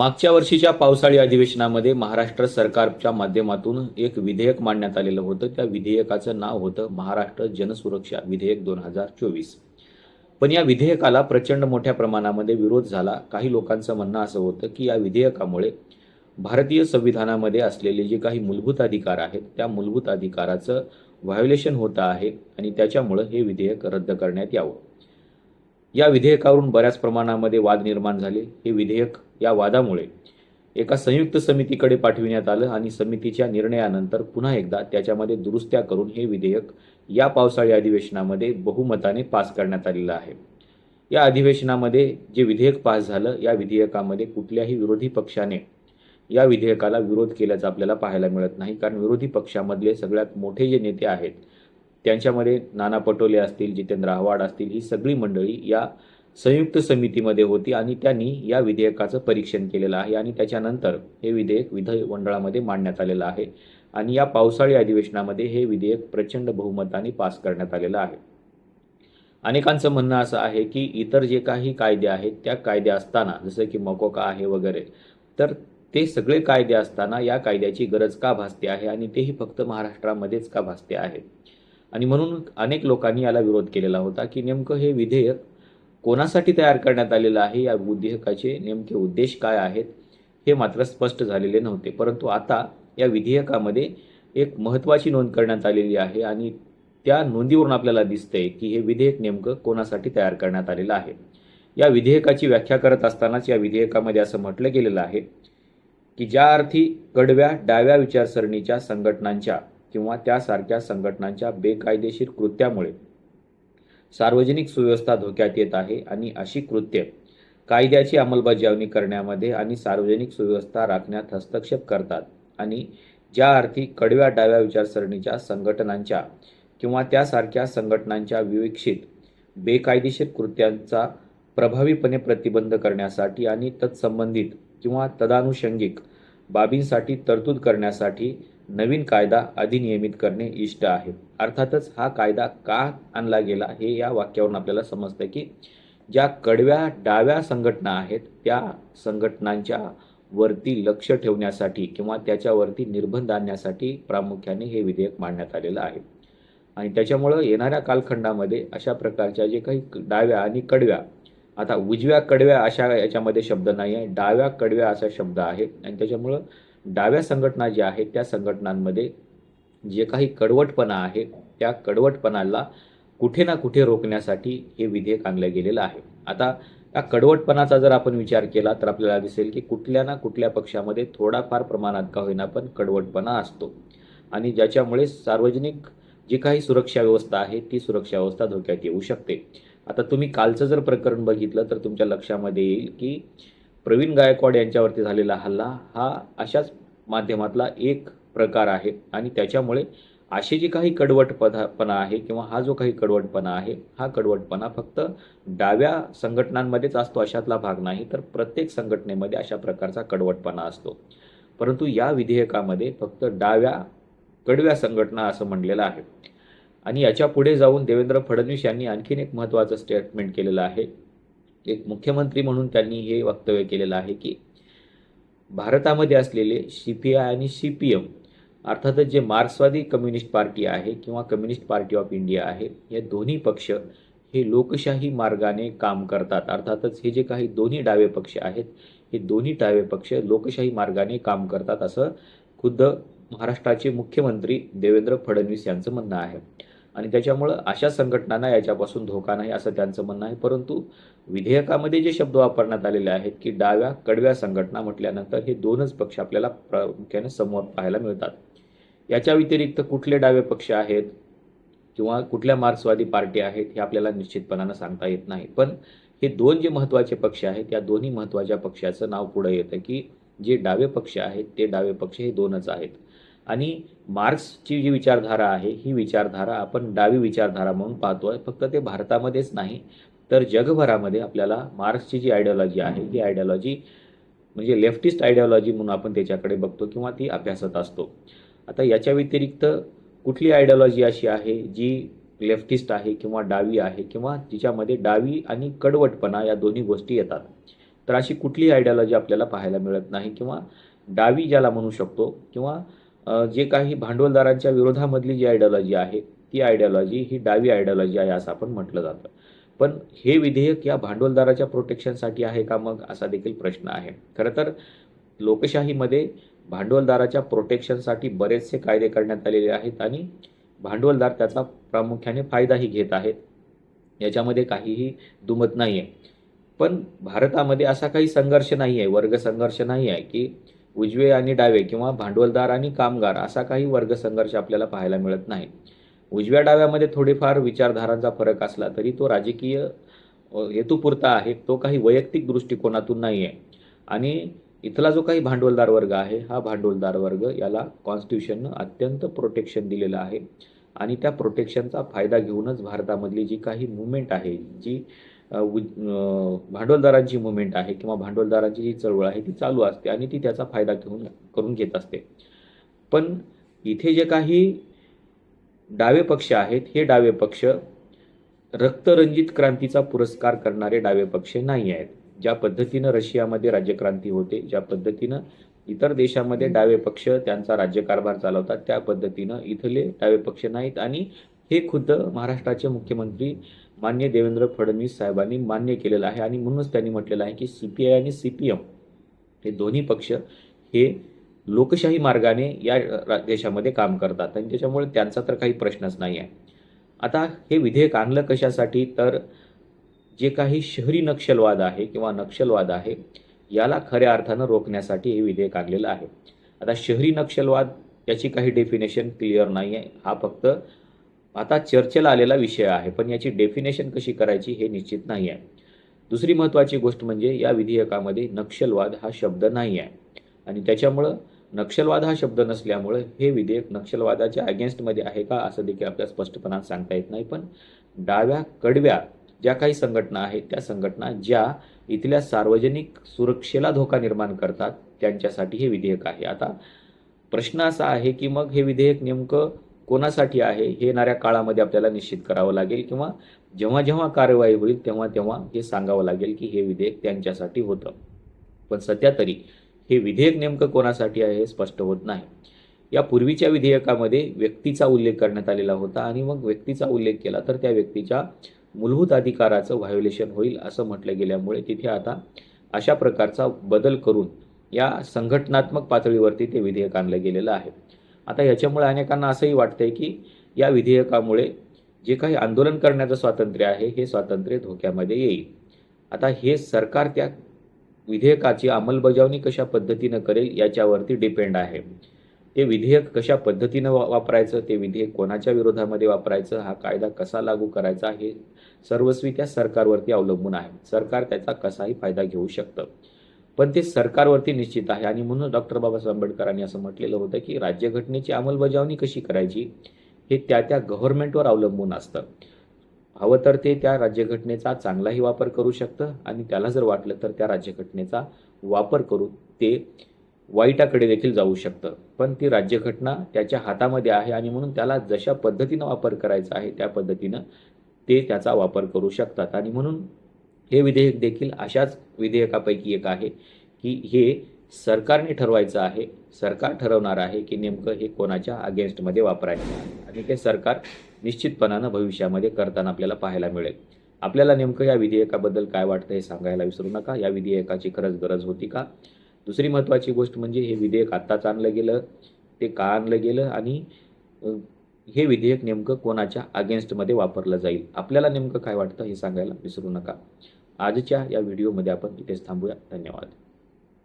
मागच्या वर्षीच्या पावसाळी अधिवेशनामध्ये महाराष्ट्र सरकारच्या माध्यमातून एक विधेयक मांडण्यात आलेलं होतं. त्या विधेयकाचं नाव होतं महाराष्ट्र जनसुरक्षा विधेयक दोन हजार चोवीस. पण या विधेयकाला प्रचंड मोठ्या प्रमाणामध्ये विरोध झाला. काही लोकांचं म्हणणं असं होतं की या विधेयकामुळे भारतीय संविधानामध्ये असलेले जे काही मूलभूत अधिकार आहेत त्या मूलभूत अधिकाराचं व्हायोलेशन होतं आहे आणि त्याच्यामुळं हे विधेयक रद्द करण्यात यावं. या विधेयकावरून बऱ्याच प्रमाणामध्ये वाद निर्माण झाले. हे विधेयक या वादामुळे एका संयुक्त समितीकडे पाठविण्यात आलं आणि समितीच्या निर्णयानंतर पुन्हा एकदा त्याच्यामध्ये दुरुस्त्या करून हे विधेयक या पावसाळी अधिवेशनामध्ये बहुमताने पास करण्यात आलेलं आहे. या अधिवेशनामध्ये जे विधेयक पास झालं या विधेयकामध्ये कुठल्याही विरोधी पक्षाने या विधेयकाला विरोध केल्याचं आपल्याला पाहायला मिळत नाही. कारण विरोधी पक्षामधले सगळ्यात मोठे जे नेते आहेत त्यांच्यामध्ये नाना पटोले असतील जितेंद्र आव्हाड असतील ही सगळी मंडळी या संयुक्त समितीमध्ये होती आणि त्यांनी या विधेयकाचं परीक्षण केलेलं आहे आणि त्याच्यानंतर हे विधेयक विधिमंडळामध्ये मांडण्यात आलेलं आहे. आणि या पावसाळी अधिवेशनामध्ये हे विधेयक प्रचंड बहुमताने पास करण्यात आलेलं आहे. अनेकांचं म्हणणं असं आहे की इतर जे काही कायदे आहेत त्या कायदे असताना जसं की मकोका आहे वगैरे तर ते सगळे कायदे असताना या कायद्याची गरज का भासते आहे आणि तेही फक्त महाराष्ट्रामध्येच का भासते आहे? आणि म्हणून अनेक लोकांनी याला विरोध केलेला होता की नेमकं हे विधेयक कोणासाठी तयार करण्यात आलेलं आहे? या विधेयकाचे नेमके उद्देश काय आहेत? हे मात्र स्पष्ट झालेले नव्हते. परंतु आता या विधेयकामध्ये एक महत्त्वाची नोंद करण्यात आलेली आहे आणि त्या नोंदीवरून आपल्याला दिसतंय की हे विधेयक नेमकं कोणासाठी तयार करण्यात आलेलं आहे. या विधेयकाची व्याख्या करत असतानाच या विधेयकामध्ये असं म्हटलं गेलेलं आहे की ज्या अर्थी कडव्या डाव्या विचारसरणीच्या संघटनांच्या किंवा त्यासारख्या संघटनांच्या बेकायदेशीर कृत्यामुळे. सार्वजनिक सुव्यवस्था धोक्यात येत आहे आणि अशी कृत्य कायद्याची अंमलबजावणी करण्यामध्ये आणि सार्वजनिक सुव्यवस्था राखण्यात हस्तक्षेप करतात आणि ज्या अर्थी कडव्या डाव्या विचारसरणीच्या संघटनांच्या किंवा त्यासारख्या संघटनांच्या विवेक्षित बेकायदेशीर कृत्यांचा प्रभावीपणे प्रतिबंध करण्यासाठी आणि तत्संबंधित किंवा तदानुषंगिक बाबींसाठी तरतूद करण्यासाठी नवीन कायदा अधिनियमित करणे इष्ट आहे. अर्थातच हा कायदा का आणला गेला हे या वाक्यावरून आपल्याला समजतं की ज्या कडव्या डाव्या संघटना आहेत त्या संघटनांच्या वरती लक्ष ठेवण्यासाठी किंवा त्याच्यावरती निर्बंध आणण्यासाठी प्रामुख्याने हे विधेयक मांडण्यात आलेलं आहे. आणि त्याच्यामुळं येणाऱ्या कालखंडामध्ये अशा प्रकारच्या जे काही डाव्या आणि कडव्या आता उजव्या कडव्या अशा याच्यामध्ये शब्द नाही आहे डाव्या कडव्या असा शब्द आहे. आणि त्याच्यामुळं डाव्या संघटना ज्या आहेत त्या संघटनांमध्ये जे काही कडवटपणा आहे त्या कडवटपणाला कुठे ना कुठे रोखण्यासाठी हे विधेयक आणलं गेलेलं आहे. आता या कडवटपणाचा जर आपण विचार केला तर आपल्याला दिसेल की कुठल्या ना कुठल्या पक्षामध्ये थोडाफार प्रमाणात का होईना पण कडवटपणा असतो. आणि ज्याच्यामुळे सार्वजनिक जी काही सुरक्षा व्यवस्था आहे ती सुरक्षा व्यवस्था धोक्यात येऊ शकते. आता तुम्ही कालचं जर प्रकरण बघितलं तर तुमच्या लक्षामध्ये येईल की प्रवीण गायकवाड यांच्यावरती झालेला हल्ला हा अशाच माध्यमातला एक प्रकार आहे. आणि त्याच्यामुळे असे जे काही कडवटपणा आहे किंवा हा जो काही कडवटपणा आहे हा कडवटपणा फक्त डाव्या संघटनांमध्येच असतो अशातला भाग नाही तर प्रत्येक संघटनेमध्ये अशा प्रकारचा कडवटपणा असतो. परंतु या विधेयकामध्ये फक्त डाव्या कडव्या संघटना असं म्हणलेलं आहे. आणि याच्यापुढे जाऊन देवेंद्र फडणवीस यांनी आणखीन एक महत्त्वाचं स्टेटमेंट केलेलं आहे. एक मुख्यमंत्री म्हणून त्यांनी हे वक्तव्य केलेलं आहे की भारतामध्ये असलेले सी पी आय आणि सी पी एम अर्थातच जे मार्क्सवादी कम्युनिस्ट पार्टी आहे किंवा कम्युनिस्ट पार्टी ऑफ इंडिया आहे या दोन्ही पक्ष हे लोकशाही मार्गाने काम करतात. अर्थातच हे जे काही दोन्ही डावे पक्ष आहेत हे दोन्ही डावे पक्ष लोकशाही मार्गाने काम करतात असं खुद्द महाराष्ट्राचे मुख्यमंत्री देवेंद्र फडणवीस यांचं म्हणणं आहे. आणि त्याच्यामुळं अशा संघटनांना याच्यापासून धोका नाही असं त्यांचं म्हणणं आहे. परंतु विधेयकामध्ये जे शब्द वापरण्यात आलेले आहेत की डाव्या कडव्या संघटना म्हटल्यानंतर हे दोनच पक्ष आपल्याला प्रामुख्याने समोर पाहायला मिळतात. याच्या व्यतिरिक्त कुठले डावे पक्ष आहेत किंवा कुठल्या मार्क्सवादी पार्टी आहेत हे आपल्याला निश्चितपणानं सांगता येत नाही. पण हे दोन जे महत्त्वाचे पक्ष आहेत या दोन्ही महत्त्वाच्या पक्षाचं नाव पुढं येतं की जे डावे पक्ष आहेत ते डावे पक्ष हे दोनच आहेत. आणि मार्क्सची जी विचारधारा आहे ही विचारधारा आपण डावी विचारधारा म्हणून पाहतो आहे फक्त ते भारतामध्येच नाही तर जगभरामध्ये आपल्याला मार्क्सची जी आयडिओलॉजी आहे ती आयडिओलॉजी म्हणजे लेफ्टिस्ट आयडिओलॉजी म्हणून आपण त्याच्याकडे बघतो किंवा ती अभ्यासत असतो. आता याच्या व्यतिरिक्त कुठली आयडिओलॉजी अशी आहे जी लेफ्टिस्ट आहे किंवा डावी आहे किंवा तिच्यामध्ये डावी आणि कडवटपणा या दोन्ही गोष्टी येतात? तर अशी कुठली आयडियोलॉजी आपल्याला पाहायला मिळत नाही किंवा डावी ज्याला म्हणू शकतो किंवा जे काही भांडवलदारांच्या विरोधामधली जी आयडियॉलॉजी आहे ती आयडियॉलॉजी ही डावी आयडियॉलॉजी आहे असं आपण म्हटलं जातं. पण हे विधेयक या भांडवलदाराच्या प्रोटेक्शनसाठी आहे का मग असा देखील प्रश्न आहे. खरं तर लोकशाहीमध्ये भांडवलदाराच्या प्रोटेक्शनसाठी बरेचसे कायदे करण्यात आलेले आहेत आणि भांडवलदार त्याचा प्रामुख्याने फायदाही घेत आहेत. याच्यामध्ये काहीही दुमत नाही आहे पण भारतामध्ये असा काही संघर्ष नाही आहे वर्ग संघर्ष नाही आहे की उजवे आणि डावे किंवा भांडवलदार आणि कामगार असा काही वर्ग संघर्ष आपल्याला पाहायला मिळत नाही. उजव्या डाव्यामध्ये थोडेफार विचारधारांचा फरक असला तरी तो राजकीय हेतुपुरता आहे. तो काही वैयक्तिक दृष्टिकोनातून नाही आहे आणि इथला जो काही भांडवलदार वर्ग आहे हा भांडवलदार वर्ग याला कॉन्स्टिट्यूशननं अत्यंत प्रोटेक्शन दिलेलं आहे. आणि त्या प्रोटेक्शनचा फायदा घेऊनच भारतामधली जी काही मुवमेंट आहे जी भांडवलदारांची मुवमेंट आहे किंवा भांडवलदारांची जी चळवळ आहे ती चालू असते आणि ती त्याचा फायदा घेऊन करून घेत असते. पण इथे जे काही डावे पक्ष आहेत हे डावे पक्ष रक्तरंजित क्रांतीचा पुरस्कार करणारे डावे पक्ष नाही आहेत. ज्या पद्धतीनं रशियामध्ये राज्यक्रांती होते ज्या पद्धतीनं इतर देशामध्ये डावे पक्ष त्यांचा राज्यकारभार चालवतात त्या पद्धतीनं इथले डावे पक्ष नाहीत. आणि हे खुद्द महाराष्ट्राचे मुख्यमंत्री मान्य देवेंद्र फडणवीस साहेबांनी मान्य केलेलं आहे आणि म्हणूनच त्यांनी म्हटलेलं आहे की सी पी आय आणि सी पी एम हे दोन्ही पक्ष हे लोकशाही मार्गाने या देशामध्ये काम करतात. आणि त्याच्यामुळे त्यांचा तर काही प्रश्नच नाही आहे. आता हे विधेयक आणलं कशासाठी? तर जे काही शहरी नक्षलवाद आहे किंवा नक्षलवाद आहे याला खऱ्या अर्थानं रोखण्यासाठी हे विधेयक आणलेलं आहे. आता शहरी नक्षलवाद याची काही डेफिनेशन क्लिअर नाही आहे हा फक्त आता चर्चेला आलेला विषय आहे पण याची डेफिनेशन कशी करायची हे निश्चित नाही आहे. दुसरी महत्त्वाची गोष्ट म्हणजे या विधेयकामध्ये नक्षलवाद हा शब्द नाही आहे. आणि त्याच्यामुळं नक्षलवाद हा शब्द नसल्यामुळं हे विधेयक नक्षलवादाच्या अगेन्स्टमध्ये आहे का असं देखील आपल्याला स्पष्टपणात सांगता येत नाही पण डाव्या कडव्या ज्या काही संघटना आहेत त्या संघटना ज्या इथल्या सार्वजनिक सुरक्षेला धोका निर्माण करतात त्यांच्यासाठी हे विधेयक आहे. आता प्रश्न असा आहे की मग हे विधेयक नेमकं कोणासाठी आहे हे येणाऱ्या काळामध्ये आपल्याला निश्चित करावं लागेल किंवा जेव्हा जेव्हा कार्यवाही होईल तेव्हा तेव्हा हे सांगावं लागेल की हे विधेयक त्यांच्यासाठी होतं. पण सध्या तरी हे विधेयक नेमकं कोणासाठी आहे हे स्पष्ट होत नाही. या पूर्वीच्या विधेयकामध्ये व्यक्तीचा उल्लेख करण्यात आलेला होता आणि मग व्यक्तीचा उल्लेख केला तर त्या व्यक्तीच्या मूलभूत अधिकाराचं व्हायोलेशन होईल असं म्हटलं गेल्यामुळे तिथे आता अशा प्रकारचा बदल करून या संघटनात्मक पातळीवरती ते विधेयक आणलं गेलेलं आहे. आता याच्यामुळे अनेकांना असंही वाटतंय की या विधेयकामुळे जे काही आंदोलन करण्याचं स्वातंत्र्य आहे हे स्वातंत्र्य धोक्यामध्ये येईल. आता हे सरकार त्या विधेयकाची अंमलबजावणी कशा पद्धतीनं करेल याच्यावरती डिपेंड आहे. ते विधेयक कशा पद्धतीनं वा वापरायचं ते विधेयक कोणाच्या विरोधामध्ये वापरायचं हा कायदा कसा लागू करायचा हे सर्वस्वी त्या सरकारवरती अवलंबून आहे. सरकार त्याचा कसाही फायदा घेऊ शकतं. पण ते सरकारवरती निश्चित आहे. आणि म्हणून डॉक्टर बाबासाहेब आंबेडकरांनी असं म्हटलेलं होतं की राज्यघटनेची अंमलबजावणी कशी करायची हे त्या त्या गव्हर्नमेंटवर अवलंबून असतं. हवं तर ते त्या राज्यघटनेचा चांगलाही वापर करू शकतं आणि त्याला जर वाटलं तर त्या राज्यघटनेचा वापर करून ते वाईटाकडे देखील जाऊ शकतं. पण ती राज्यघटना त्याच्या हातामध्ये आहे आणि म्हणून त्याला जशा पद्धतीनं वापर करायचा आहे त्या पद्धतीनं ते त्याचा वापर करू शकतात. आणि म्हणून हे विधेयक देखील अशाच विधेयकापैकी एक आहे की हे सरकारने ठरवायचं आहे सरकार ठरवणार आहे की नेमकं हे कोणाच्या अगेन्स्टमध्ये वापरायचं आहे. आणि ते सरकार निश्चितपणानं भविष्यामध्ये करताना आपल्याला पाहायला मिळेल. आपल्याला नेमकं या विधेयकाबद्दल काय वाटतं हे सांगायला विसरू नका. या विधेयकाची खरंच गरज होती का? दुसरी महत्त्वाची गोष्ट म्हणजे हे विधेयक आत्ताच आणलं गेलं ते का आणलं गेलं आणि हे विधेयक नेमकं कोणाच्या अगेन्स्टमध्ये वापरलं जाईल? आपल्याला नेमकं काय वाटतं हे सांगायला विसरू नका. आजच्या या व्हिडिओमध्ये आपण इथेच थांबूया. धन्यवाद.